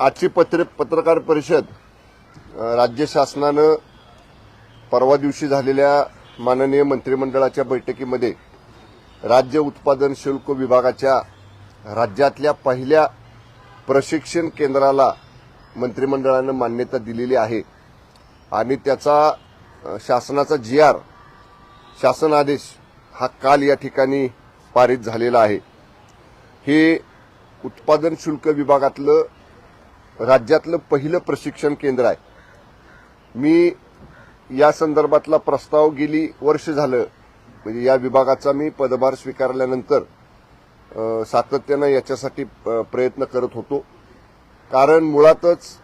आजची पत्र पत्रकार परिषद राज्य शासनानं परवा दिवशी झालेल्या माननीय मंत्रिमंडळाच्या बैठकीमध्ये राज्य उत्पादन शुल्क विभागाच्या राज्यातल्या पहिल्या प्रशिक्षण केंद्राला मंत्रिमंडळानं मान्यता दिलेली आहे. आणि त्याचा शासनाचा जी आर शासन आदेश हा काल या ठिकाणी पारित झालेला आहे. हे उत्पादन शुल्क विभागातलं राज्यातलं पहिलं प्रशिक्षण केंद्र आहे. मी या संदर्भातला प्रस्ताव गेली वर्ष झालं. म्हणजे या विभागाचा मी पदभार स्वीकारल्यानंतर सातत्यानं याच्यासाठी प्रयत्न करत होतो. कारण मुळातच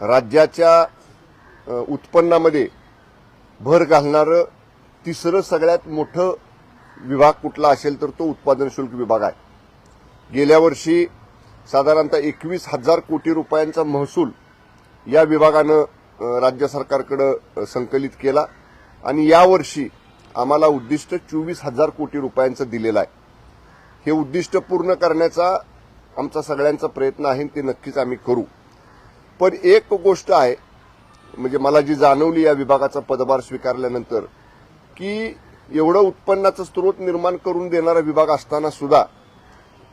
राज्याच्या उत्पन्नामध्ये भर घालणारं तिसरं सगळ्यात मोठं विभाग कुठला असेल तर तो उत्पादन शुल्क विभाग आहे. गेल्या वर्षी साधारणतः एकवीस हजार कोटी रुपयांचा महसूल या विभागानं राज्य सरकारकडं संकलित केला. आणि यावर्षी आम्हाला उद्दिष्ट चोवीस हजार कोटी रुपयांचं दिलेलं आहे. हे उद्दिष्ट पूर्ण करण्याचा आमचा सगळ्यांचा प्रयत्न आहे ते नक्कीच आम्ही करू. पण एक गोष्ट आहे म्हणजे मला जी जाणवली या विभागाचा पदभार स्वीकारल्यानंतर की एवढं उत्पन्नाचा स्रोत निर्माण करून देणारा विभाग असताना सुद्धा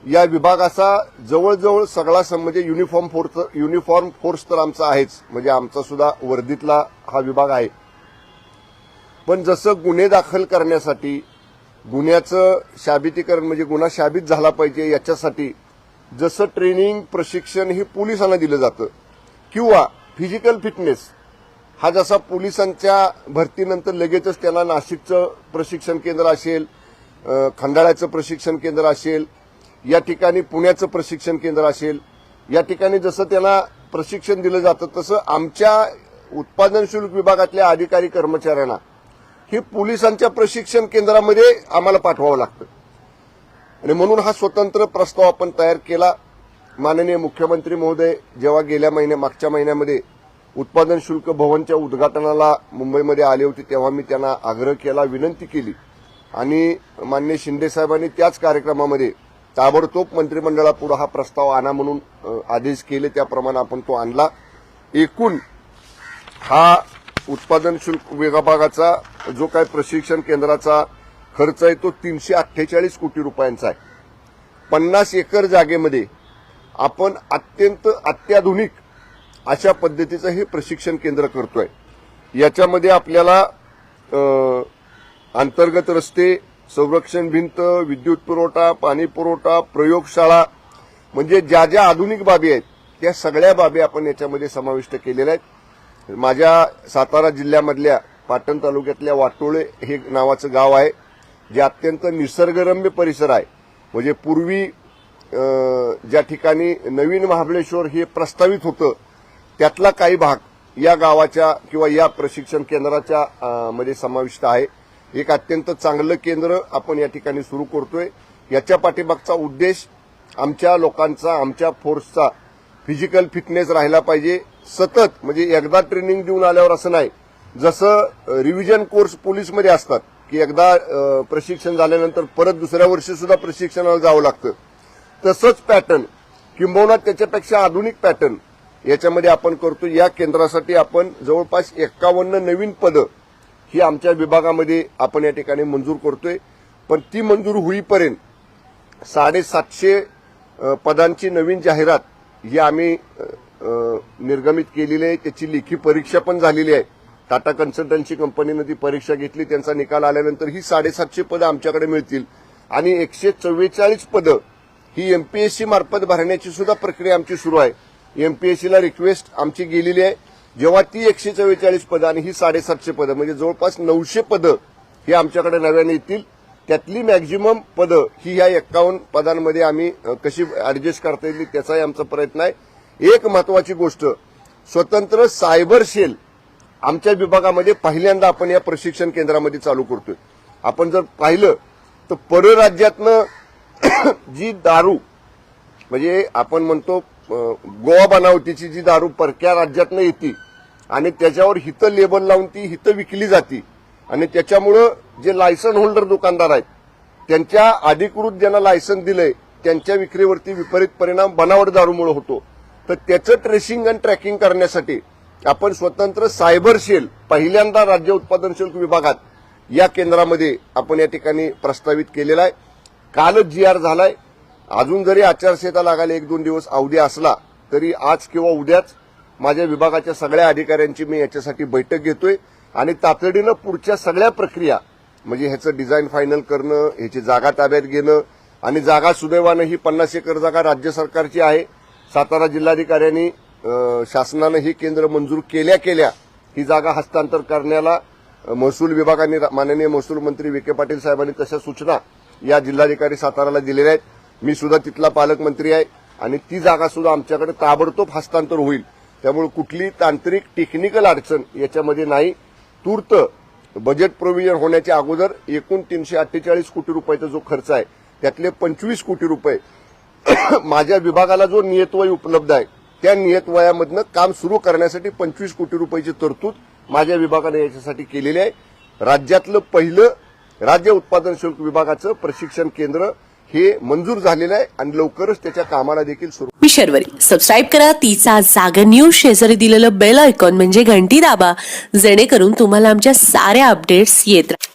या विभागाचा जवळजवळ सगळा म्हणजे युनिफॉर्म फोर्स युनिफॉर्म फोर्स तर आमचा आहेच. म्हणजे आमचा सुद्धा वर्दीतला हा विभाग आहे. पण जसं गुन्हे दाखल करण्यासाठी गुन्ह्याचं शाबितीकरण म्हणजे गुन्हा शाबित झाला पाहिजे याच्यासाठी जसं ट्रेनिंग प्रशिक्षण हे पोलिसांना दिलं जातं. किंवा फिजिकल फिटनेस हा जसा पोलिसांच्या भरतीनंतर लगेचच त्यांना नाशिकचं प्रशिक्षण केंद्र असेल खंडाळ्याचं प्रशिक्षण केंद्र असेल या ठिकाणी पुण्याचं प्रशिक्षण केंद्र असेल या ठिकाणी जसं त्यांना प्रशिक्षण दिलं जातं तसं आमच्या उत्पादन शुल्क विभागातल्या अधिकारी कर्मचाऱ्यांना हे पोलिसांच्या प्रशिक्षण केंद्रामध्ये आम्हाला पाठवावं लागतं. आणि म्हणून हा स्वतंत्र प्रस्ताव आपण तयार केला. माननीय मुख्यमंत्री महोदय जेव्हा गेल्या महिन्या मागच्या महिन्यामध्ये उत्पादन शुल्क भवनच्या उद्घाटनाला मुंबईमध्ये आले होते तेव्हा मी त्यांना आग्रह केला विनंती केली. आणि मान्य शिंदे साहेबांनी त्याच कार्यक्रमामध्ये ताबडतोब मंत्रिमंडळापुढे हा प्रस्ताव आणा म्हणून आदेश केले. त्याप्रमाणे आपण तो आणला. एकूण हा उत्पादन शुल्क विभागाचा जो काय प्रशिक्षण केंद्राचा खर्च आहे तो तीनशे अठ्ठेचाळीस कोटी रुपयांचा आहे. पन्नास एकर जागेमध्ये आपण अत्यंत अत्याधुनिक अशा पद्धतीचं हे प्रशिक्षण केंद्र करतोय. याच्यामध्ये आपल्याला अंतर्गत रस्ते संरक्षण भिंत विद्युत पुरवठा पाणी पुरवठा प्रयोगशाळा म्हणजे ज्या ज्या आधुनिक बाबी आहेत त्या सगळ्या बाबी आपण याच्यामध्ये समाविष्ट केलेल्या आहेत. माझ्या सातारा जिल्ह्यामधल्या पाटण तालुक्यातल्या वाटोळे हे नावाचं गाव आहे जे अत्यंत निसर्गरम्य परिसर आहे. म्हणजे पूर्वी ज्या ठिकाणी नवीन महाबळेश्वर हे प्रस्तावित होतं त्यातला काही भाग या गावाच्या किंवा या प्रशिक्षण केंद्राच्या मध्ये समाविष्ट आहे. एक अत्यंत चांगलं केंद्र आपण या ठिकाणी सुरू करतोय. याच्या पाठीमागचा उद्देश आमच्या लोकांचा आमच्या फोर्सचा फिजिकल फिटनेस राहिला पाहिजे. सतत म्हणजे एकदा ट्रेनिंग देऊन आल्यावर असं नाही. जसं रिव्हिजन कोर्स पोलीसमध्ये असतात की एकदा प्रशिक्षण झाल्यानंतर परत दुसऱ्या वर्षी सुद्धा प्रशिक्षणाला जावं लागतं. तसंच पॅटर्न किंबहुना त्याच्यापेक्षा आधुनिक पॅटर्न याच्यामध्ये आपण करतो या केंद्रासाठी आपण जवळपास एक्कावन्न नवीन पदं ही आमच्या विभागामध्ये आपण या ठिकाणी मंजूर करतोय. पण ती मंजूर होईपर्यंत साडेसातशे पदांची नवीन जाहिरात ही आम्ही निर्गमित केलेली आहे. त्याची लेखी परीक्षा पण झालेली आहे. टाटा कन्सल्टन्सी कंपनीनं ती परीक्षा घेतली. त्यांचा निकाल आल्यानंतर ही साडेसातशे पदं आमच्याकडे मिळतील. आणि एकशे चव्वेचाळीस पदं ही एमपीएससी मार्फत भरण्याची सुद्धा प्रक्रिया आमची सुरू आहे. एमपीएससीला रिक्वेस्ट आमची गेलेली आहे. जेव्हा ती एकशे चव्वेचाळीस पदं आणि ही साडेसातशे पदं म्हणजे जवळपास नऊशे पदं ही आमच्याकडे नव्याने येतील त्यातली मॅक्झिमम पदं ही या एक्कावन्न पदांमध्ये आम्ही कशी ऍडजस्ट करता येईल त्याचाही आमचा प्रयत्न आहे. एक महत्वाची गोष्ट स्वतंत्र सायबर सेल आमच्या विभागामध्ये पहिल्यांदा आपण या प्रशिक्षण केंद्रामध्ये चालू करतोय. आपण जर पाहिलं तर परराज्यातनं जी दारू म्हणजे आपण म्हणतो गोवा बनावटीची जी दारू परक्या राज्यातनं येते आणि त्याच्यावर हितं लेबल लावून ती हितं विकली जाते. आणि त्याच्यामुळं जे लायसन होल्डर दुकानदार आहेत त्यांच्या अधिकृत ज्यांना लायसन दिलंय त्यांच्या विक्रीवरती विपरीत परिणाम बनावट दारूमुळे होतो. तर त्याचं ट्रेसिंग आणि ट्रॅकिंग करण्यासाठी आपण स्वतंत्र सायबर सेल पहिल्यांदा राज्य उत्पादन शुल्क विभागात या केंद्रामध्ये आपण या ठिकाणी प्रस्तावित केलेला आहे. कालच जी आर झालाय. अजून जरी आचारसंहिता लागायला एक दोन दिवस अवधी असला तरी आज किंवा उद्याच माझ्या विभागाच्या सगळ्या अधिकाऱ्यांची मी याच्यासाठी बैठक घेतोय आणि तातडीनं पुढच्या सगळ्या प्रक्रिया म्हणजे ह्याचं डिझाईन फायनल करणं ह्याची जागा ताब्यात घेणं आणि जागा सुदैवानं ही पन्नास एकर जागा राज्य सरकारची आहे. सातारा जिल्हाधिकाऱ्यांनी शासनानं ही केंद्र मंजूर केल्या केल्या ही जागा हस्तांतर करण्याला महसूल विभागाने माननीय महसूल मंत्री विखे पाटील साहेबांनी तशा सूचना या जिल्हाधिकारी साताराला दिलेल्या आहेत. मी सुद्धा तिथला पालकमंत्री आहे आणि ती जागा सुद्धा आमच्याकडे ताबडतोब हस्तांतर होईल. त्यामुळे कुठली तांत्रिक टेक्निकल अडचण याच्यामध्ये नाही. तूर्त बजेट प्रोव्हिजन होण्याच्या अगोदर एकूण तीनशे अठ्ठेचाळीस कोटी रुपयाचा जो खर्च आहे त्यातले पंचवीस कोटी रुपये माझ्या विभागाला जो नियतवय उपलब्ध आहे त्या नियतवयामधनं काम सुरू करण्यासाठी पंचवीस कोटी रुपयाची तरतूद माझ्या विभागाने याच्यासाठी केलेली आहे. राज्यातलं पहिलं राज्य उत्पादन शुल्क विभागाचं प्रशिक्षण केंद्र हे मंजूर झालेलं आहे आणि लवकरच त्याच्या कामाला देखील सुरू मी शर्वरी. सबस्क्राईब करा. तिचा जागर न्यूज शेजारी दिलेलं बेल आयकॉन म्हणजे घंटी दाबा. जेणेकरून तुम्हाला आमच्या साऱ्या अपडेट्स येत राहतील